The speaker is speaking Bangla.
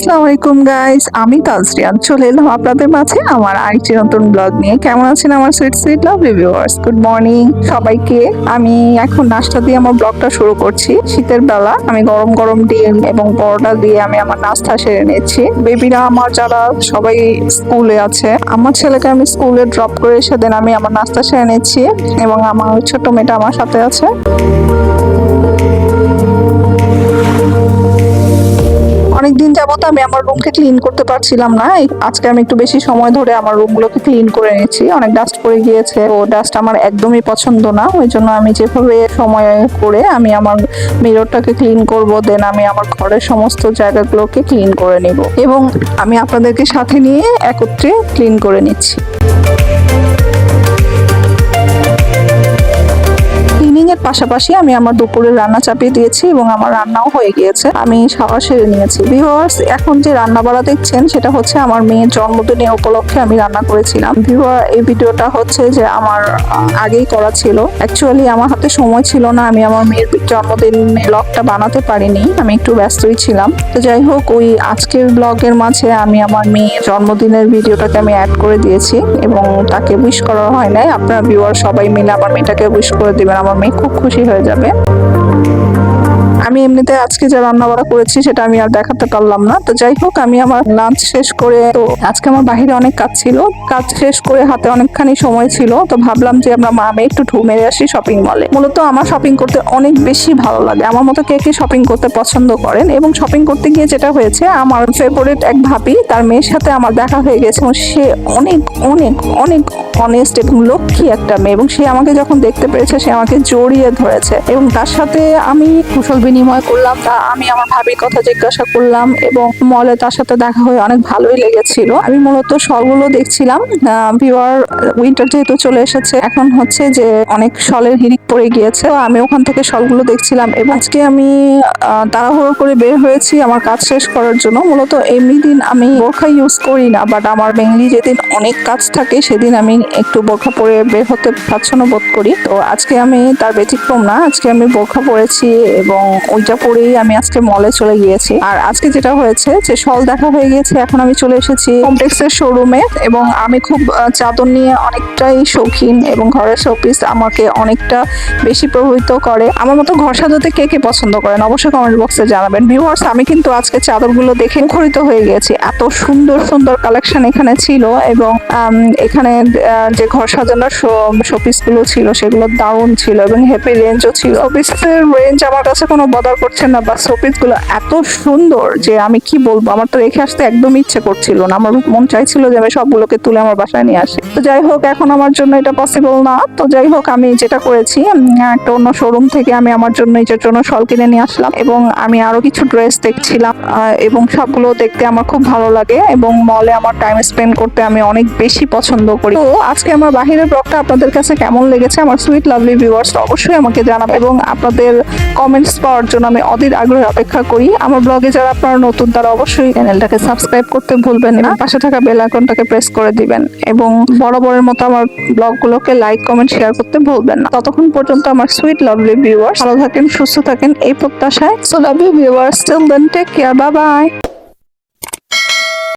আসসালামু আলাইকুম গাইস আমি তাজরিয়ান। চলে এলাম আপনাদের মাঝে আমার আরেকটি নতুন ব্লগ নিয়ে। কেমন আছেন আমার sweet sweet love reviewers good morning সবাইকে আমি এখন নাস্তা দিয়ে আমার ব্লগটা শুরু করছি। শীতের বেলা আমি গরম গরম ডিম এবং পরোটা দিয়ে আমি আমার নাস্তা সেরে নিচ্ছি। বেবিরা আমার যারা সবাই স্কুলে আছে, আমার ছেলেকে আমি স্কুলে ড্রপ করে এসে দেন আমি আমার নাস্তা সেরে নিচ্ছি এবং আমার ছোট মেয়েটা আমার সাথে আছে। আমি আমার রুমকে ক্লিন করতে পারছিলাম না। আজকে আমি একটু বেশি সময় ধরে আমার রুমগুলোকে ক্লিন করে নিয়েছি। অনেক ডাস্ট পড়ে গিয়েছে ও ডাস্ট আমার একদমই পছন্দ না। ওই জন্য আমি যেভাবে সময় করে আমি আমার মিররটাকে ক্লিন করব দেন আমি আমার ঘরের সমস্ত জায়গাগুলোকে ক্লিন করে নিব। এবং আমি আপনাদেরকে সাথে নিয়ে একত্রে ক্লিন করে নিচ্ছি। পাশাপাশি আমি আমার দুপুরের রান্না চাপিয়ে দিয়েছি এবং আমার রান্নাও হয়ে গিয়েছে। আমি খাওয়া সেরে নিয়েছি। ভিউয়ার্স, এখন যে রান্না বাড়া দেখছেন, সেটা হচ্ছে আমার মেয়ের জন্মদিনের উপলক্ষে আমি রান্না করেছিলাম। ভিউয়ার এই ভিডিওটা হচ্ছে যে আমার আগেই করা ছিল। অ্যাকচুয়ালি আমার হাতে সময় ছিল না। আমি আমার মেয়ের জন্মদিন ব্লগটা বানাতে পারিনি। আমি একটু ব্যস্তই ছিলাম। তো যাই হোক, ওই আজকের ব্লগের মাঝে আমি আমার মেয়ের জন্মদিনের ভিডিওটাকে আমি অ্যাড করে দিয়েছি এবং তাকে উইশ করা হয় নাই। আপনারা ভিউয়ার সবাই মিলে আমার মেয়েটাকে উইশ করে দেবেন। আমার মেয়ে খুব খুশি হয়ে যাবে। আমি এমনিতে আজকে যে রান্না বাড়া করেছি সেটা আমি আর দেখাতে পারলাম না। তো যাই হোক, আমি আমার লাঞ্চ শেষ করে, তো আজকে আমার বাহিরে অনেক কাজ ছিল। কাজ শেষ করে হাতে অনেকখানি সময় ছিল, তো ভাবলাম যে আমরা মা মেয়ে একটু ঢুমেরে আসি শপিং মলে মূলত আমার শপিং করতে অনেক বেশি ভালো লাগে। আমার মতো কে কে শপিং করতে পছন্দ করেন? এবং শপিং করতে গিয়ে যেটা হয়েছে, আমার ফেভারিট এক ভাবি, তার মেয়ের সাথে আমার দেখা হয়ে গেছে এবং সে অনেক অনেক অনেক অনেস্ট এবং লক্ষ্মী একটা মেয়ে। এবং সে আমাকে যখন দেখতে পেরেছে, সে আমাকে জড়িয়ে ধরেছে। এবং তার সাথে আমি কুশল বিনিময় করলাম, তা আমি আমার ভাবির কথা জিজ্ঞাসা করলাম এবং মলে তার সাথে দেখা হয়ে অনেক ভালোই লেগেছিল। আমি মূলত শলগুলো দেখছিলাম। ভিওয়ার উইন্টার যেহেতু চলে এসেছে, এখন হচ্ছে যে অনেক শলের হিরিক পড়ে গিয়েছে। আমি ওখান থেকে শলগুলো দেখছিলাম এবং আজকে আমি তাড়াহুড়ো করে বের হয়েছি আমার কাজ শেষ করার জন্য। মূলত এমনি দিন আমি বোরখা ইউজ করি না বাট আমার মেনলি যেদিন অনেক কাজ থাকে সেদিন আমি একটু বোরখা পরে বের হতে প্রাচ্ছন্ন বোধ করি। তো আজকে আমি তার ব্যতিক্রম না, আজকে আমি বোরখা পরেছি এবং ওইটা পরেই আমি আজকে মলে চলে গিয়েছি। আর আজকে যেটা হয়েছে যে শল দেখা হয়ে গিয়েছে, এখন আমি চলে এসেছি কমপ্লেক্সের শোরুমে এবং আমি খুব চাদর নিয়ে অনেকটাই শৌখিন এবং ঘরের শোপিস আমাকে অনেকটা বেশি প্রভাবিত করে। আমার মতো ঘর সাজাতে কে কে পছন্দ করেন অবশ্যই কমেন্ট বক্সে জানাবেন। ভিউয়ার্স আমি কিন্তু আজকে চাদরগুলো দেখে মুখরিত হয়ে গেছি এত সুন্দর সুন্দর কালেকশন এখানে ছিল এবং এখানে যে ঘর সাজানোর শোপিসগুলো ছিল সেগুলো দারুণ ছিল এবং হ্যাপি রেঞ্জও ছিল। শোপিসের রেঞ্জ আমার কাছে কোনো বদল করছে না, বা শোপিসগুলো এত সুন্দর যে আমি কি বলব? আমার তো রেখে আসতে একদম ইচ্ছে করছিল না। আমার মন চাইছিল যে আমি সবগুলোকে তুলে আমার বাসায় নিয়ে আসি। তো যাই হোক, এখন আমার জন্য এটা পসিবল না। তো যাই হোক, আমি যেটা করেছি একটা অন্য শোরুম থেকে আমি আমার জন্য নিজের জন্য শল কিনে নিয়ে আসলাম এবং আমি আরও কিছু ড্রেস দেখছিলাম এবং সবগুলো দেখতে আমার খুব ভালো লাগে এবং মলে আমার টাইম স্পেন্ড করতে আমি অনেক বেশি পছন্দ করি। তো আজকে আমার বাহিরের ব্লগটা আপনাদের কাছে কেমন লেগেছে? আমার সুইট লাভলি ভিউয়ার্স অবশ্যই আমাকে জানাবে এবং আপনাদের কমেন্টস পাওয়ার জন্য আমি অধীর আগ্রহে অপেক্ষা করি। আমার ব্লগে যারা আপনারা নতুন, তারা অবশ্যই চ্যানেলটাকে সাবস্ক্রাইব করতে ভুলবেন না। পাশে থাকা বেল আইকনটাকে প্রেস করে দিবেন এবং বরাবরের মতো আমার ব্লগগুলোকে লাইক কমেন্ট শেয়ার করতে ভুলবেন না। ততক্ষণ পর্যন্ত আমার সুইট লাভলি ভিউয়ার্স ভালো থাকেন, সুস্থ থাকেন, এই প্রত্যাশায়। So love you viewers till then take care bye bye